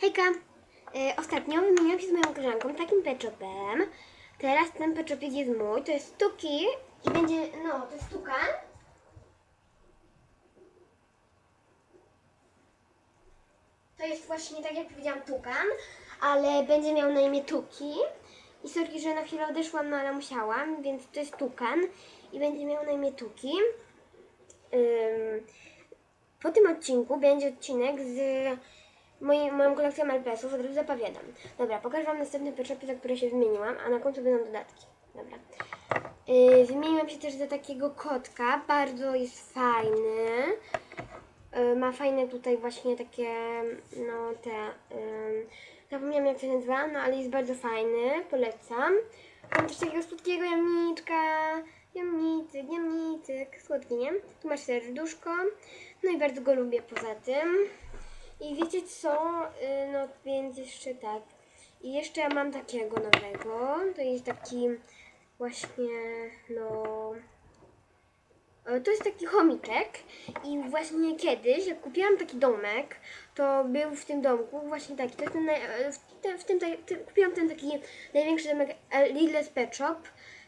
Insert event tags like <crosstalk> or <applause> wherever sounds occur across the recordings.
Hejka! E, ostatnio wymieniłam się z moją koleżanką takim petshopem. Teraz ten petshopik jest mój. To jest Stuki i będzie, no, to jest Tukan. To jest właśnie tak jak powiedziałam Tukan, ale będzie miał na imię Tuki. I sorki, że na chwilę odeszłam, no ale musiałam, więc to jest Tukan i będzie miał na imię Tuki. Po tym odcinku będzie odcinek z mojej, moją kolekcją LPS-ów, od razu zapowiadam. Dobra, pokażę Wam następne petshopy, za które się wymieniłam, a na końcu będą dodatki. Dobra. Yy, wymieniłam się też za takiego kotka, bardzo jest fajny. Yy, ma fajne tutaj właśnie takie, no te, yy, zapomniałam jak się nazywa, no ale jest bardzo fajny, polecam. Mam też takiego słodkiego jamniczka, jamnicyk, jamnicyk, słodki, nie? Tu masz serduszko, no i bardzo go lubię poza tym. I wiecie co, Yy, no więc jeszcze tak, i jeszcze ja mam takiego nowego, to jest taki właśnie, no... To jest taki chomiczek. I właśnie kiedyś, jak kupiłam taki domek, to był w tym domku właśnie taki, to jest ten, w, w tym, kupiłam ten taki największy domek e, Lidl's Pet Shop,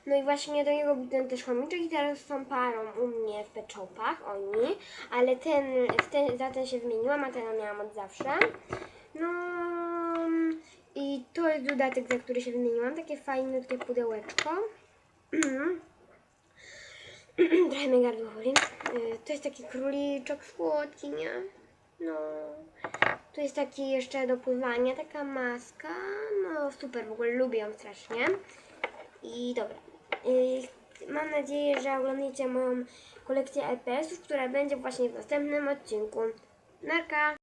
no i właśnie do niego ten też chomiczek i teraz są parą u mnie w Pet Shopach, oni, ale ten, ten, za ten się wymieniłam, a ten miałam od zawsze. No i to jest dodatek, za który się wymieniłam, takie fajne takie pudełeczko. <clears throat> Trochę mnie gardło. Y, To jest taki króliczek słodki, nie? No. Tu jest taki jeszcze do pływania, taka maska. No super, w ogóle lubię ją strasznie. I dobra. Mam nadzieję, że oglądacie moją kolekcję LPS-ów, która będzie właśnie w następnym odcinku. Narka!